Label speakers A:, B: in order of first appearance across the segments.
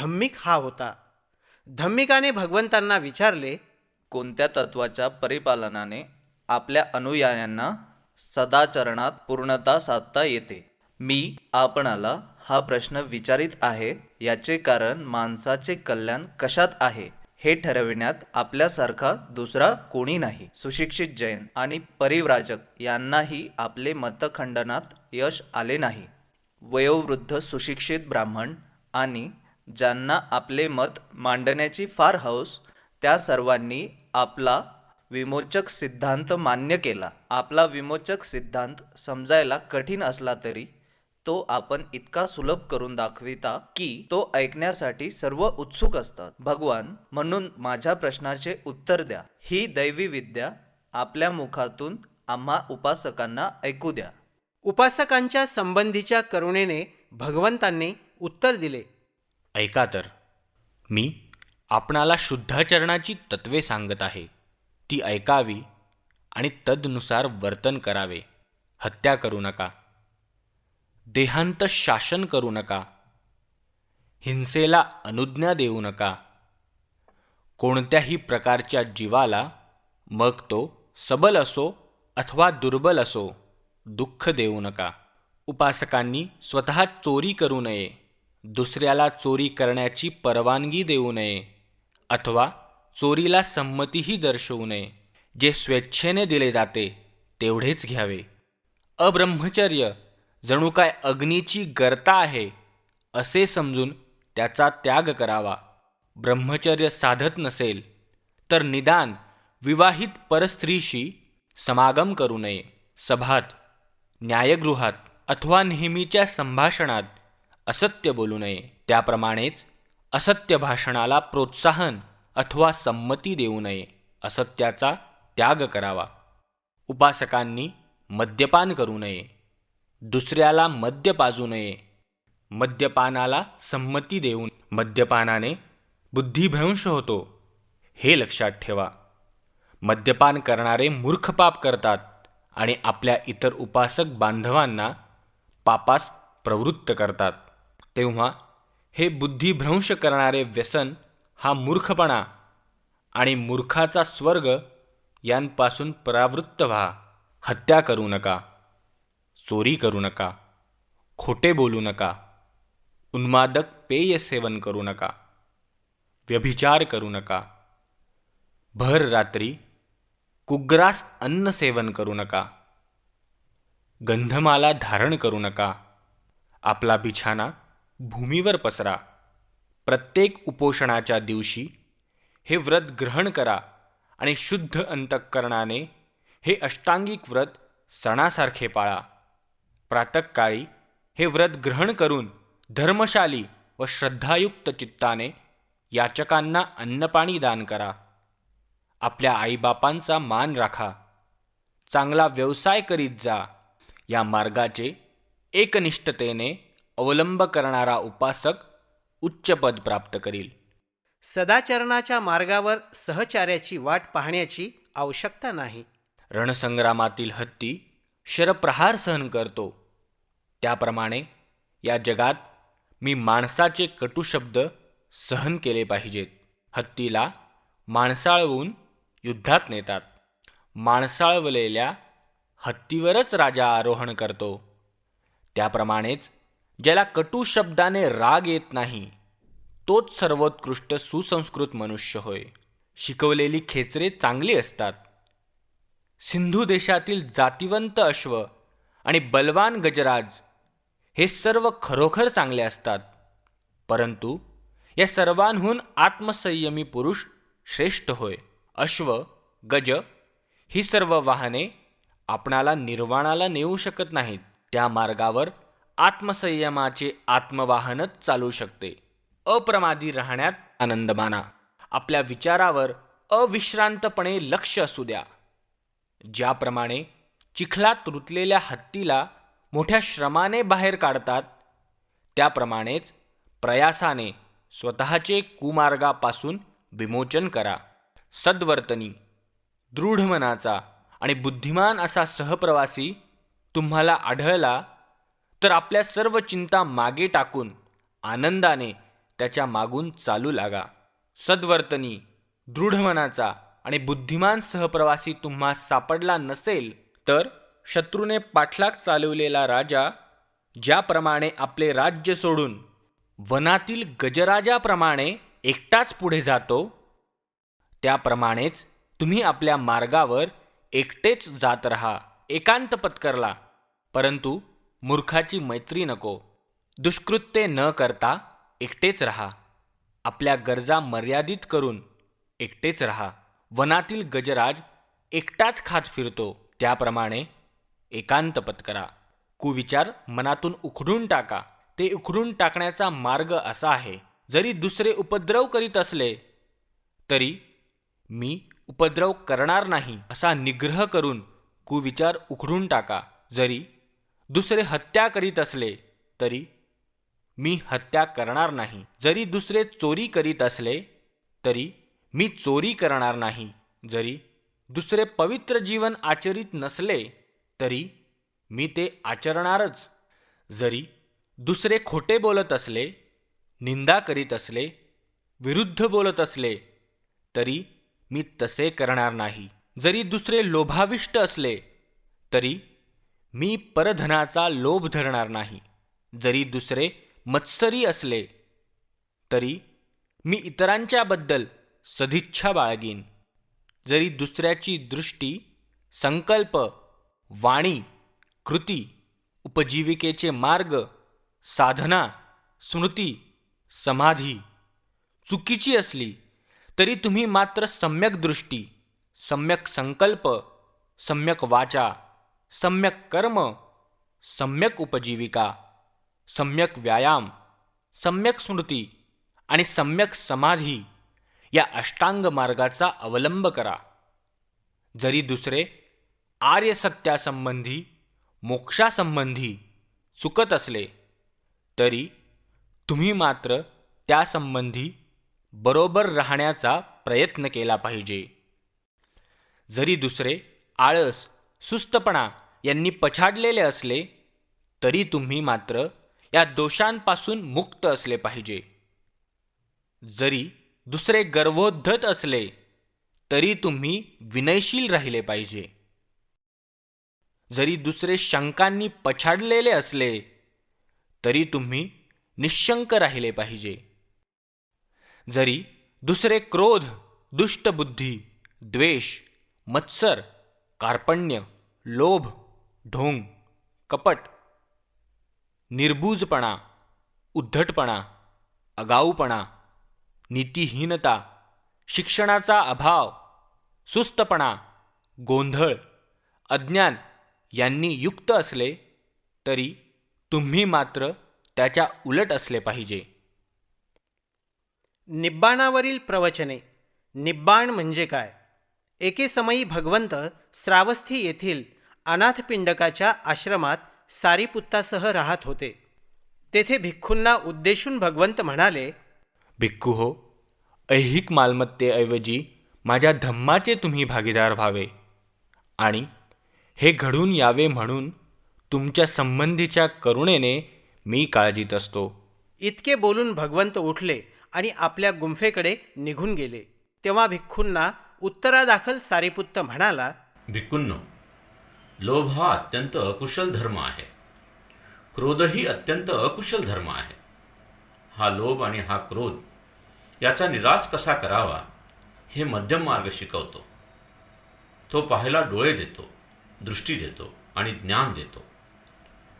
A: धम्मिक हा होता. धम्मिकाने भगवंतांना विचारले
B: कोणत्या तत्वाच्या परिपालनाने आपल्या अनुयायांना सदाचरणात पूर्णता साधता येते? मी आपणाला हा प्रश्न विचारित आहे याचे कारण माणसाचे कल्याण कशात आहे हे ठरविण्यात आपल्यासारखा दुसरा कोणी नाही. सुशिक्षित जैन आणि परिव्राजक यांनाही आपले मतखंडनात यश आले नाही. वयोवृद्ध सुशिक्षित ब्राह्मण आणि ज्यांना आपले मत मांडण्याची फार हौस त्या सर्वांनी आपला विमोचक सिद्धांत मान्य केला. आपला विमोचक सिद्धांत समजायला कठीण असला तरी तो आपण इतका सुलभ करून दाखविता की तो ऐकण्यासाठी सर्व उत्सुक असतात. भगवान म्हणून माझ्या प्रश्नाचे उत्तर द्या. ही दैवी विद्या आपल्या मुखातून आम्हा उपासकांना ऐकू द्या.
A: उपासकांच्या संबंधीच्या करुणेने भगवंतांनी उत्तर दिले.
C: ऐका तर. मी आपणाला शुद्धाचरणाची तत्वे सांगत आहे. ती ऐकावी आणि तदनुसार वर्तन करावे. हत्या करू नका. देहांत शासन करू नका. हिंसेला अनुज्ञा देऊ नका. कोणत्याही प्रकारच्या जीवाला मग तो सबल असो अथवा दुर्बल असो दुःख देऊ नका. उपासकांनी स्वतः चोरी करू नये. दुसऱ्याला चोरी करण्याची परवानगी देऊ नये अथवा चोरीला संमतीही दर्शवू नये. जे स्वेच्छेने दिले जाते तेवढेच घ्यावे. अब्रह्मचर्य जणू काय अग्नीची गर्ता आहे असे समजून त्याचा त्याग करावा. ब्रह्मचर्य साधत नसेल तर निदान विवाहित परस्त्रीशी समागम करू नये. सभात न्यायगृहात अथवा नेहमीच्या संभाषणात असत्य बोलू नये. त्याप्रमाणेच असत्य भाषणाला प्रोत्साहन अथवा संमती देऊ नये. असत्याचा त्याग करावा. उपासकांनी मद्यपान करू नये. दुसऱ्याला मद्य पाजू नये. मद्यपानाला संमती देऊन मद्यपानाने बुद्धिभ्रंश होतो. हे लक्षात ठेवा. मद्यपान करणारे मूर्ख पाप करतात आणि आपल्या इतर उपासक बांधवांना पापास प्रवृत्त करतात. तेव्हा हे बुद्धिभ्रंश करणारे व्यसन हा मूर्खपणा आणि मूर्खाचा स्वर्ग यांपासून परावृत्त व्हा. हत्या करू नका चोरी करू नका खोटे बोलू नका उन्मादक पेय सेवन करू नका व्यभिचार करू नका भर रात्री कुग्रास अन्न सेवन करू नका गंधमाला धारण करू नका आपला बिछाना भूमीवर पसरा. प्रत्येक उपोषणाच्या दिवशी हे व्रत ग्रहण करा आणि शुद्ध अंतःकरणाने हे अष्टांगिक व्रत सणासारखे पाळा. प्रातःकाळी हे व्रत ग्रहण करून धर्मशाली व श्रद्धायुक्त चित्ताने याचकांना अन्नपाणी दान करा. आपल्या आईबापांचा मान राखा. चांगला व्यवसाय करीत जा. या मार्गाचे एकनिष्ठतेने अवलंब करणारा उपासक उच्च पद प्राप्त करील.
A: सदाचरणाच्या मार्गावर सहचार्याची वाट पाहण्याची आवश्यकता नाही.
C: रणसंग्रामातील हत्ती शरप्रहार सहन करतो. त्याप्रमाणे या जगात मी माणसाचे कटू शब्द सहन केले पाहिजेत. हत्तीला माणसाळवून युद्धात नेतात. माणसाळवलेल्या हत्तीवरच राजा आरोहण करतो. त्याप्रमाणेच ज्याला कटू शब्दाने राग येत नाही तोच सर्वोत्कृष्ट सुसंस्कृत मनुष्य होय. शिकवलेली खेचरे चांगली असतात. सिंधू देशातील जातिवंत अश्व आणि बलवान गजराज हे सर्व खरोखर चांगले असतात. परंतु या सर्वांहून आत्मसंयमी पुरुष श्रेष्ठ होय. अश्व गज ही सर्व वाहने आपणाला निर्वाणाला नेऊ शकत नाहीत. त्या मार्गावर आत्मसंयमाचे आत्मवाहनच चालू शकते. अप्रमादी राहण्यात आनंद माना आपल्या विचारावर अविश्रांतपणे लक्ष असू द्या. ज्याप्रमाणे चिखलात रुतलेल्या हत्तीला मोठ्या श्रमाने बाहेर काढतात त्याप्रमाणेच प्रयासाने स्वतःचे कुमार्गापासून विमोचन करा. सद्वर्तनी दृढ मनाचा आणि बुद्धिमान असा सहप्रवासी तुम्हाला आढळला तर आपल्या सर्व चिंता मागे टाकून आनंदाने त्याच्या मागून चालू लागा. सद्वर्तनी दृढ मनाचा आणि बुद्धिमान सहप्रवासी तुम्हा सापडला नसेल तर शत्रूने पाठलाग चालवलेला राजा ज्याप्रमाणे आपले राज्य सोडून वनातील गजराजाप्रमाणे एकटाच पुढे जातो त्याप्रमाणेच तुम्ही आपल्या मार्गावर एकटेच जात राहा एकांत पत्करला. परंतु मूर्खाची मैत्री नको. दुष्कृत्ये न करता एकटेच रहा. आपल्या गरजा मर्यादित करून एकटेच रहा. वनातील गजराज एकटाच खात फिरतो. त्याप्रमाणे एकांत पत्करा कुविचार मनातून उखडून टाका. ते उखडून टाकण्याचा मार्ग असा आहे. जरी दुसरे उपद्रव करीत असले तरी मी उपद्रव करणार नाही असा निग्रह करून कुविचार उखडून टाका. जरी दुसरे हत्या करीत असले तरी मी हत्या करणार नाही. जरी दुसरे चोरी करीत असले तरी मी चोरी करणार नाही. जरी दुसरे पवित्र जीवन आचरित नसले तरी मी ते आचरणारच. जरी दुसरे खोटे बोलत असले निंदा करीत असले विरुद्ध बोलत असले तरी मी तसे करणार नाही. जरी दुसरे लोभाविष्ट असले तरी मी परधनाचा लोभ धरणार नाही. जरी दुसरे मत्सरी असले तरी मी इतरांच्याबद्दल सदिच्छा बाळगीन. जरी दुसऱ्याची दृष्टी संकल्प वाणी कृती उपजीविकेचे मार्ग साधना स्मृती समाधी चुकीची असली तरी तुम्ही मात्र सम्यक दृष्टी सम्यक संकल्प सम्यक वाचा. सम्यक कर्म सम्यक उपजीविका सम्यक व्यायाम सम्यक स्मृती आणि सम्यक समाधी या अष्टांग मार्गाचा अवलंब करा. जरी दुसरे आर्यसत्यासंबंधी मोक्षासंबंधी चुकत असले तरी तुम्ही मात्र त्यासंबंधी बरोबर राहण्याचा प्रयत्न केला पाहिजे. जरी दुसरे आळस सुस्तपणा यांनी पछाडलेले असले तरी तुम्ही मात्र या दोषांपासून मुक्त असले पाहिजे. जरी दुसरे गर्वोद्धत असले तरी तुम्ही विनयशील राहिले पाहिजे. जरी दुसरे शंकांनी पछाडलेले असले तरी तुम्ही निशंक राहिले पाहिजे. जरी दुसरे क्रोध दुष्टबुद्धी द्वेष मत्सर कार्पण्य लोभ ढोंग कपट निर्बूजपणा उद्धटपणा अगाऊपणा नीतिहीनता शिक्षणाचा अभाव सुस्तपणा गोंधळ अज्ञान यांनी युक्त असले तरी तुम्ही मात्र त्याच्या उलट असले पाहिजे.
A: निब्बाणावरील प्रवचने. निब्बाण म्हणजे काय? एके समयी भगवंत श्रावस्थी येथील अनाथपिंडकाच्या आश्रमात सारीपुत्तासह राहत होते. तेथे भिक्खूंना उद्देशून भगवंत म्हणाले
C: भिक्खू हो ऐहिक मालमत्तेऐवजी माझ्या धम्माचे तुम्ही भागीदार व्हावे आणि हे घडून यावे म्हणून तुमच्या संबंधीच्या करुणेने मी काळजीत असतो.
A: इतके बोलून भगवंत उठले आणि आपल्या गुंफेकडे निघून गेले. तेव्हा भिक्खूंना उत्तरादाखल सारीपुत्त म्हणाला
D: भिक्कुंनो लोभ हा अत्यंत अकुशल धर्म आहे. क्रोधही अत्यंत अकुशल धर्म आहे. हा लोभ आणि हा क्रोध याचा निराश कसा करावा हे मध्यम मार्ग शिकवतो. तो पाहायला डोळे देतो दृष्टी देतो आणि ज्ञान देतो.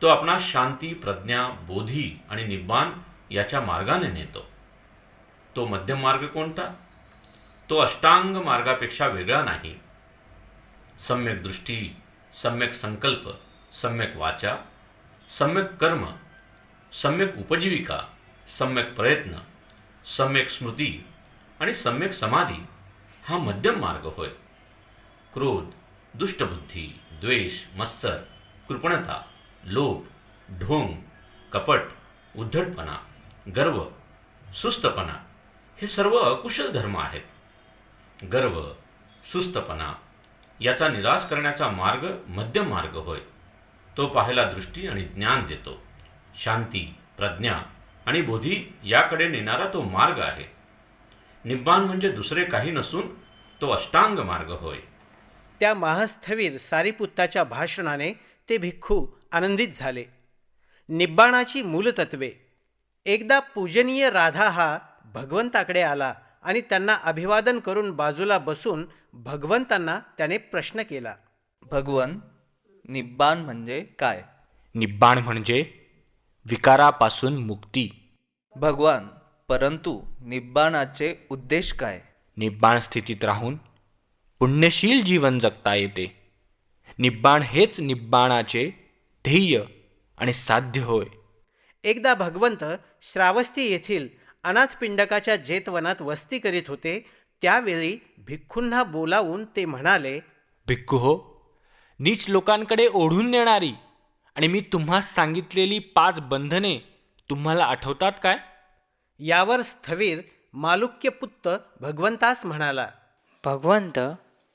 D: तो आपणास शांती प्रज्ञा बोधी आणि निब्बाण याच्या मार्गाने नेतो. तो मध्यम मार्ग कोणता? तो अष्टांग मार्गापेक्षा वेगळा नाही. सम्यक दृष्टी, सम्यक संकल्प, सम्यक वाचा, सम्यक कर्म, सम्यक उपजीविका, सम्यक प्रयत्न, सम्यक स्मृती आणि सम्यक समाधी हा मध्यम मार्ग होय. क्रोध, दुष्टबुद्धी, द्वेष, मत्सर, कृपणता, लोभ, ढोंग, कपट, उद्धटपणा, गर्व, सुस्तपणा हे सर्व अकुशल धर्म आहेत. गर्व सुस्तपणा याचा निराश करण्याचा मार्ग मध्यम मार्ग होय. तो पाहायला दृष्टी आणि ज्ञान देतो. शांती प्रज्ञा आणि बोधी याकडे नेणारा तो मार्ग आहे. निब्बाण म्हणजे दुसरे काही नसून तो अष्टांग मार्ग होय.
A: त्या महास्थवीर सारीपुत्ताच्या भाषणाने ते भिक्खू आनंदित झाले. निब्बाणाची मूलतत्वे एकदा पूजनीय राधा हा भगवंताकडे आला आणि त्यांना अभिवादन करून बाजूला बसून भगवंतांना त्याने प्रश्न केला.
B: भगवन निब्बाण म्हणजे काय?
C: निब्बाण म्हणजे विकारापासून मुक्ती.
B: भगवान परंतु निब्बाणाचे उद्देश काय?
C: निब्बाण स्थितीत राहून पुण्यशील जीवन जगता येते. निब्बाण हेच निब्बाणाचे ध्येय आणि साध्य होय.
A: एकदा भगवंत श्रावस्ती येथील अनाथपिंडकाच्या जेतवनात वस्ती करीत होते त्यावेळी भिक्खूंना बोलावून ते म्हणाले
C: भिक्खू हो नीच लोकांकडे ओढून नेणारी आणि मी तुम्हास सांगितलेली पाच बंधने तुम्हाला आठवतात काय?
A: यावर स्थवीर मालुक्यपुत्त भगवंतास म्हणाला
E: भगवंत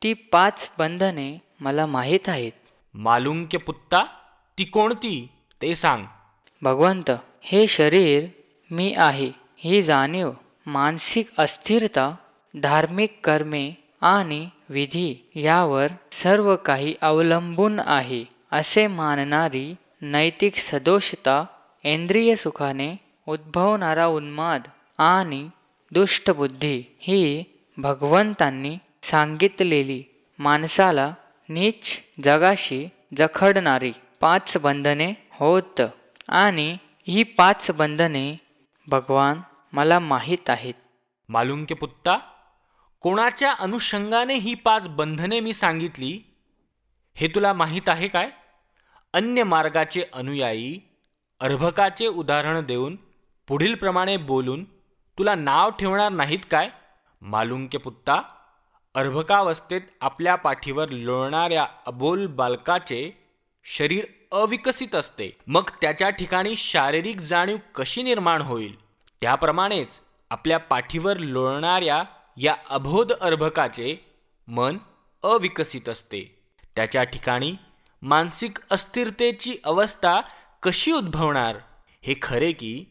E: ती पाच बंधने मला माहीत आहेत.
C: मालुंक्य पुत्ता ती कोणती ते सांग.
E: भगवंत हे शरीर मी आहे. ही जाणीव मानसिक अस्थिरता धार्मिक कर्मे आणि विधी यावर सर्व काही अवलंबून आहे असे मानणारी नैतिक सदोषता इंद्रिय सुखाने उद्भवणारा उन्माद आणि दुष्टबुद्धी ही भगवंतांनी सांगितलेली माणसाला नीच जगाशी जखडणारी पाच बंधने होत आणि ही पाच बंधने भगवान मला माहीत आहेत.
C: मालुंक्य पुत्ता कोणाच्या अनुषंगाने ही पाच बंधने मी सांगितली हे तुला माहीत आहे काय? अन्य मार्गाचे अनुयायी अर्भकाचे उदाहरण देऊन पुढील प्रमाणे बोलून तुला नाव ठेवणार नाहीत काय? मालुंक्य पुत्ता अर्भकावस्थेत आपल्या पाठीवर लोळणाऱ्या अबोल बालकाचे शरीर अविकसित असते. मग त्याच्या ठिकाणी शारीरिक जाणीव कशी निर्माण होईल? त्याप्रमाणेच आपल्या पाठीवर लोळणाऱ्या या अबोध अर्भकाचे मन अविकसित असते. त्याच्या ठिकाणी मानसिक अस्थिरतेची अवस्था कशी उद्भवणार? हे खरे की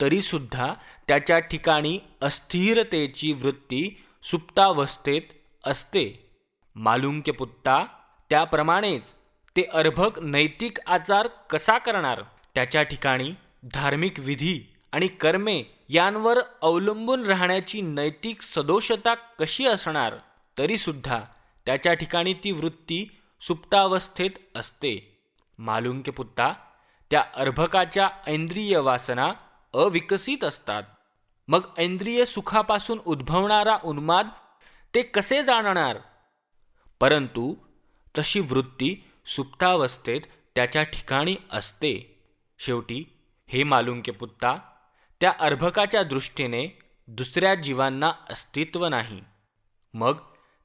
C: तरीसुद्धा त्याच्या ठिकाणी अस्थिरतेची वृत्ती सुप्तावस्थेत असते. मालुंक्यपुत्ता त्याप्रमाणेच ते अर्भक नैतिक आचार कसा करणार? त्याच्या ठिकाणी धार्मिक विधी आणि कर्मे यांवर अवलंबून राहण्याची नैतिक सदोषता कशी असणार? तरीसुद्धा त्याच्या ठिकाणी ती वृत्ती सुप्तावस्थेत असते. मालुंक्य पुत्ता त्या अर्भकाच्या ऐंद्रिय वासना अविकसित असतात. मग ऐंद्रिय सुखापासून उद्भवणारा उन्माद ते कसे जाणणार? परंतु तशी वृत्ती सुप्तावस्थेत त्याच्या ठिकाणी असते. शेवटी हे मालुंक्य पुत्ता त्या अर्भकाच्या दृष्टीने दुसऱ्या जीवांना अस्तित्व नाही. मग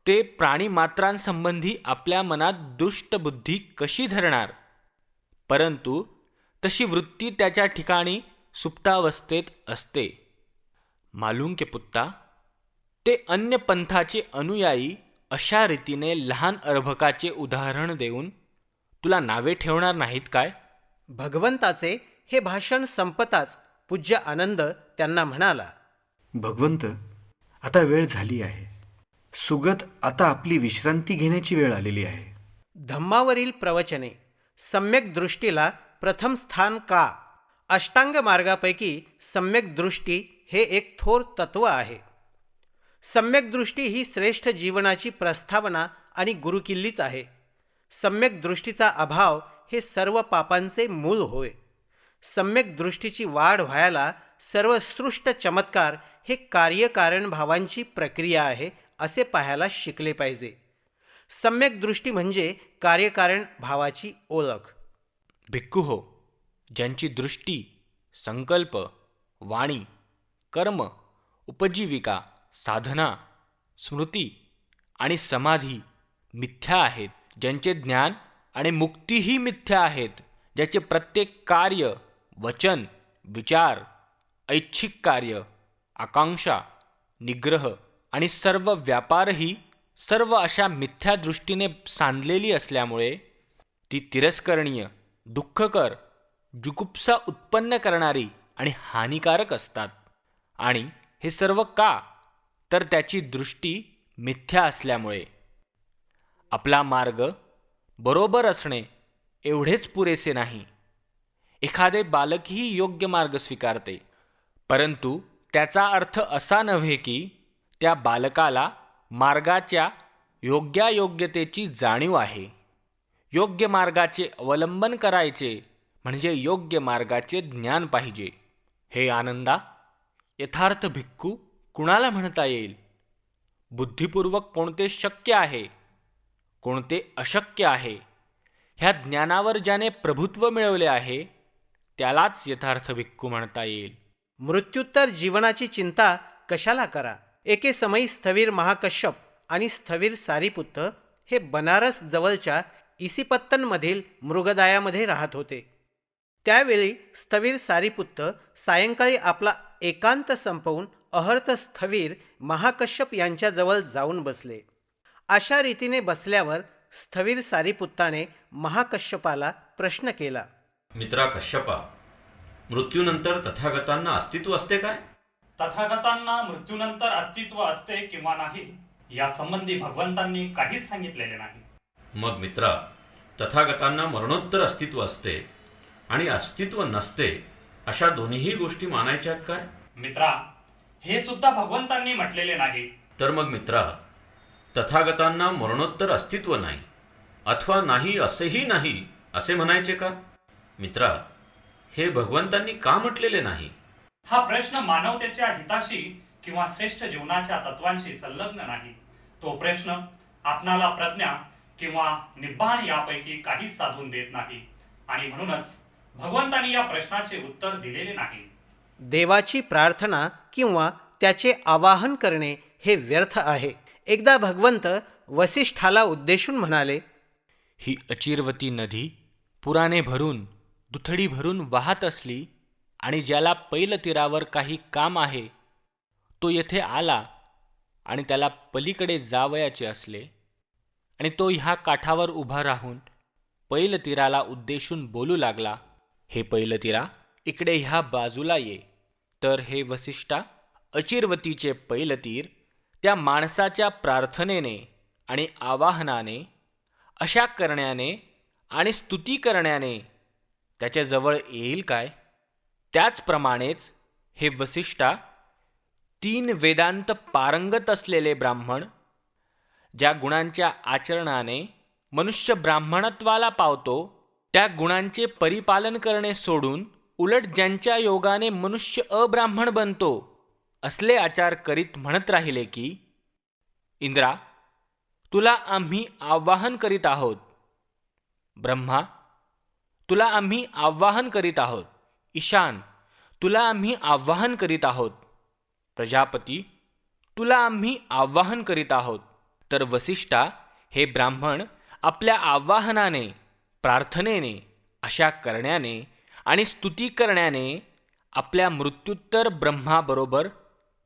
C: ते प्राणीमात्रांसंबंधी आपल्या मनात दुष्ट बुद्धी कशी धरणार? परंतु तशी वृत्ती त्याच्या ठिकाणी सुप्तावस्थेत असते. मालुंक्य पुत्ता ते अन्य पंथाचे अनुयायी अशा रीतीने लहान अर्भकाचे उदाहरण देऊन तुला नावे ठेवणार नाहीत काय?
A: भगवंताचे हे भाषण संपताच पूज्य आनंद त्यांना म्हणाला
F: भगवंत आता वेळ झाली आहे. सुगत आता आपली विश्रांती घेण्याची वेळ आलेली आहे.
A: धम्मावरील प्रवचने सम्यक दृष्टीला प्रथम स्थान का? अष्टांग मार्गापैकी सम्यक दृष्टी हे एक थोर तत्व आहे. सम्यक दृष्टी ही श्रेष्ठ जीवनाची प्रस्तावना आणि गुरुकिल्लीच आहे. सम्यक दृष्टीचा अभाव हे सर्व पापांचे मूल होय. सम्यक दृष्टीची वाढ व्हायला सर्व सृष्ट चमत्कार हे कार्यकारण भावांची प्रक्रिया आहे असे पाहायला शिकले पाहिजे. सम्यक दृष्टी म्हणजे कार्यकारण भावाची ओळख.
C: भिक्खू हो ज्यांची दृष्टी संकल्प वाणी कर्म उपजीविका साधना स्मृती आणि समाधी मिथ्या आहेत ज्यांचे ज्ञान आणि मुक्तीही मिथ्या आहेत ज्याचे प्रत्येक कार्य वचन विचार ऐच्छिक कार्य आकांक्षा निग्रह आणि सर्व व्यापारही सर्व अशा मिथ्या दृष्टीने सांधलेली असल्यामुळे ती तिरस्करणीय दुःखकर जुगुप्सा उत्पन्न करणारी आणि हानिकारक असतात. आणि हे सर्व का? तर त्याची दृष्टी मिथ्या असल्यामुळे. आपला मार्ग बरोबर असणे एवढेच पुरेसे नाही. एखादे बालकही योग्य मार्ग स्वीकारते परंतु त्याचा अर्थ असा नव्हे की त्या बालकाला मार्गाच्या योग्यायोग्यतेची जाणीव आहे. योग्य मार्गाचे अवलंबन करायचे म्हणजे योग्य मार्गाचे ज्ञान पाहिजे. हे आनंदा यथार्थ भिक्खू कुणाला म्हणता येईल? बुद्धिपूर्वक कोणते शक्य आहे? कोणते अशक्य आहे? ह्या ज्ञानावर ज्याने प्रभुत्व मिळवले आहे त्यालाच यथार्थ भिक्खू म्हणता येईल.
A: मृत्युत्तर जीवनाची चिंता कशाला करा? एके समयी स्थवीर महाकश्यप आणि स्थवीर सारीपुत्त हे बनारस जवळच्या इसिपत्तनमधील मृगदायामध्ये राहत होते. त्यावेळी स्थवीर सारीपुत्त सायंकाळी आपला एकांत संपवून अहर्त स्थवीर महाकश्यप यांच्याजवळ जाऊन बसले. अशा रीतीने बसल्यावर स्थवीर सारीपुत्ताने महाकश्यपाला प्रश्न केला.
D: मित्रा कश्यपा मृत्यूनंतर तथागतांना अस्तित्व असते काय?
G: तथागतांना मृत्यूनंतर अस्तित्व असते किंवा नाही या संबंधी भगवंतांनी काहीच सांगितलेले नाही.
D: मग मित्रा तथागतांना मरणोत्तर अस्तित्व असते आणि अस्तित्व नसते अशा दोन्हीही गोष्टी मानायच्यात काय?
G: मित्रा हे सुद्धा भगवंतांनी म्हटलेले नाही.
D: तर मग मित्रा तथागतांना मरणोत्तर अस्तित्व नाही अथवा नाही असेही नाही असे म्हणायचे का? मित्रा हे भगवंतांनी का म्हटलेले नाही?
G: हा प्रश्न मानवतेच्या हिताशी किंवा श्रेष्ठ जीवनाच्या तत्वांशी संलग्न नाही. तो प्रश्न आपणाला प्रज्ञा किंवा निब्बाण यापैकी काहीच साधून देत नाही. आणि म्हणूनच भगवंतांनी या प्रश्नाचे उत्तर दिलेले नाही.
A: देवाची प्रार्थना किंवा त्याचे आवाहन करणे हे व्यर्थ आहे. एकदा भगवंत वसिष्ठाला उद्देशून म्हणाले
C: ही अचिरवती नदी पुराने भरून दुथडी भरून वाहत असली आणि ज्याला पैल तीरावर काही काम आहे तो येथे आला आणि त्याला पलीकडे जावयाचे असले. आणि तो ह्या काठावर उभा राहून पैल तीराला उद्देशून बोलू लागला हे पैल तीरा इकडे ह्या बाजूला ये. तर हे वसिष्ठा अचिरवतीचे पैलतीर त्या माणसाच्या प्रार्थनेने आणि आवाहनाने अशा करण्याने आणि स्तुती करण्याने त्याच्याजवळ येईल काय? त्याचप्रमाणेच हे वसिष्ठा तीन वेदांत पारंगत असलेले ब्राह्मण ज्या गुणांच्या आचरणाने मनुष्य ब्राह्मणत्वाला पावतो त्या गुणांचे परिपालन करणे सोडून उलट ज्यांच्या योगाने मनुष्य अब्राह्मण बनतो असले आचार करीत म्हणत राहिले की इंद्रा तुला आम्ही आवाहन करीत आहोत. ब्रह्मा तुला आम्ही आवाहन करीत आहोत. ईशान तुला आम्ही आवाहन करीत आहोत. प्रजापती तुला आम्ही आवाहन करीत आहोत. तर वसिष्ठा हे ब्राह्मण आपल्या आवाहनाने प्रार्थनेने अशा करण्याने आणि स्तुती करण्याने आपल्या मृत्युत्तर ब्रह्माबरोबर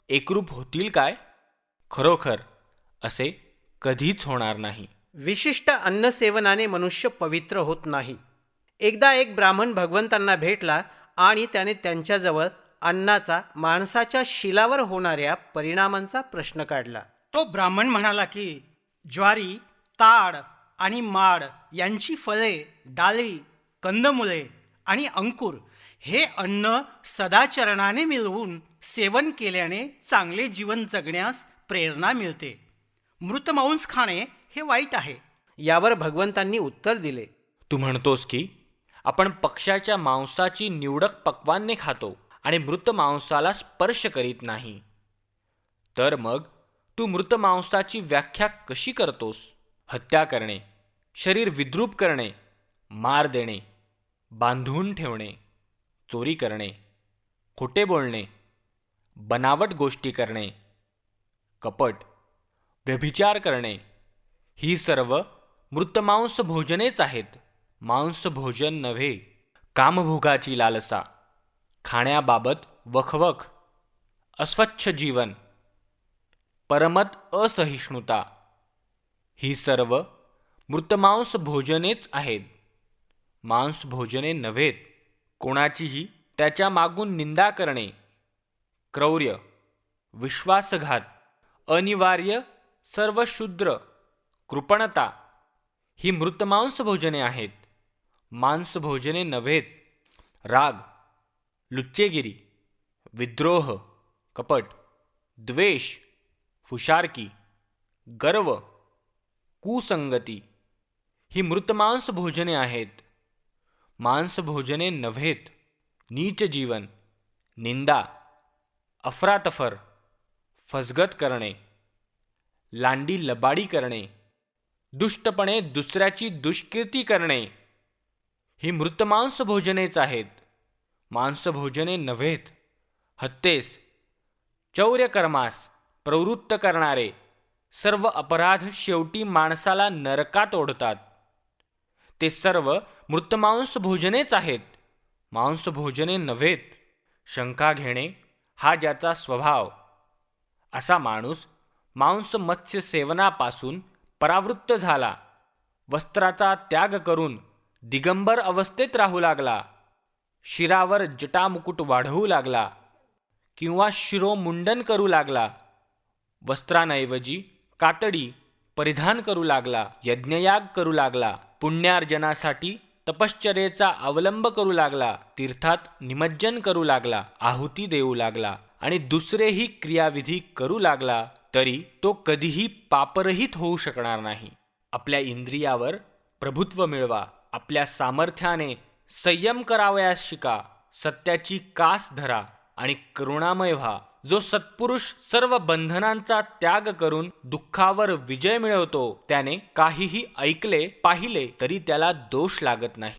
C: एकरूप होतील काय? खरोखर असे कधीच होणार नाही.
A: विशिष्ट अन्नसेवनाने मनुष्य पवित्र होत नाही. एकदा एक ब्राह्मण भगवंतांना भेटला आणि त्याने त्यांच्याजवळ अन्नाचा माणसाच्या शिलावर होणाऱ्या परिणामांचा प्रश्न काढला.
H: तो ब्राह्मण म्हणाला की ज्वारी ताड आणि माड यांची फळे डाळी कंदमुळे आणि अंकुर हे अन्न सदाचरणाने मिळवून सेवन केल्याने चांगले जीवन जगण्यास प्रेरणा मिळते. मृत मांस खाणे हे वाईट आहे.
A: यावर भगवंतांनी उत्तर दिले.
C: तू म्हणतोस की आपण पक्ष्याच्या मांसाची निवडक पक्वान्ने खातो आणि मृत मांसाला स्पर्श करीत नाही. तर मग तू मृत मांसाची व्याख्या कशी करतोस? हत्या करणे शरीर विद्रूप करणे मार देणे बांधून ठेवणे चोरी करणे खोटे बोलणे बनावट गोष्टी करणे कपट व्यभिचार करणे ही सर्व मृतमांस भोजनेच आहेत. मांस भोजन नव्हे कामभोगाची लालसा खाण्याबाबत वखवख अस्वच्छ जीवन परमत असहिष्णुता ही सर्व मृतमांस भोजनेच आहेत. मांस भोजने नव्हेत कोणाचीही त्याच्या मागून निंदा करणे क्रौर्य विश्वासघात अनिवार्य सर्व शूद्र कृपणता ही मृतमांस भोजने आहेत. मांसभोजने नव्हेत. राग लुच्चेगिरी विद्रोह कपट द्वेष फुशारकी गर्व कुसंगती ही मृतमांस भोजने आहेत. मांसभोजने नव्हेत. नीच जीवन निंदा अफरातफर फसगत करणे लांडी लबाडी करणे दुष्टपणे दुसऱ्याची दुष्कीर्ती करणे ही मृत मांसभोजनेच आहेत. मांसभोजने नव्हेत. हत्तेस चौर्यकर्मास प्रवृत्त करणारे सर्व अपराध शेवटी माणसाला नरकात ओढतात. ते सर्व मृतमांस भोजनेच आहेत. मांसभोजने नव्हेत. शंका घेणे हा ज्याचा स्वभाव असा माणूस मांस मत्स्य सेवनापासून परावृत्त झाला वस्त्राचा त्याग करून दिगंबर अवस्थेत राहू लागला शिरावर जटामुकुट वाढवू लागला किंवा शिरोमुंडन करू लागला वस्त्रांऐवजी कातडी परिधान करू लागला यज्ञयाग करू लागला पुण्यार्जनासाठी तपश्चर्येचा अवलंब करू लागला तीर्थात निमज्जन करू लागला आहुती देऊ लागला आणि दुसरेही क्रियाविधी करू लागला तरी तो कधीही पापरहित होऊ शकणार नाही. आपल्या इंद्रियावर प्रभुत्व मिळवा आपल्या सामर्थ्याने संयम करावयास शिका सत्याची कास धरा आणि करुणामय व्हा. जो सत्पुरुष सर्व बंधनांचा त्याग करून दुःखावर विजय मिळवतो त्याने काहीही ऐकले पाहिले तरी त्याला दोष लागत नाही.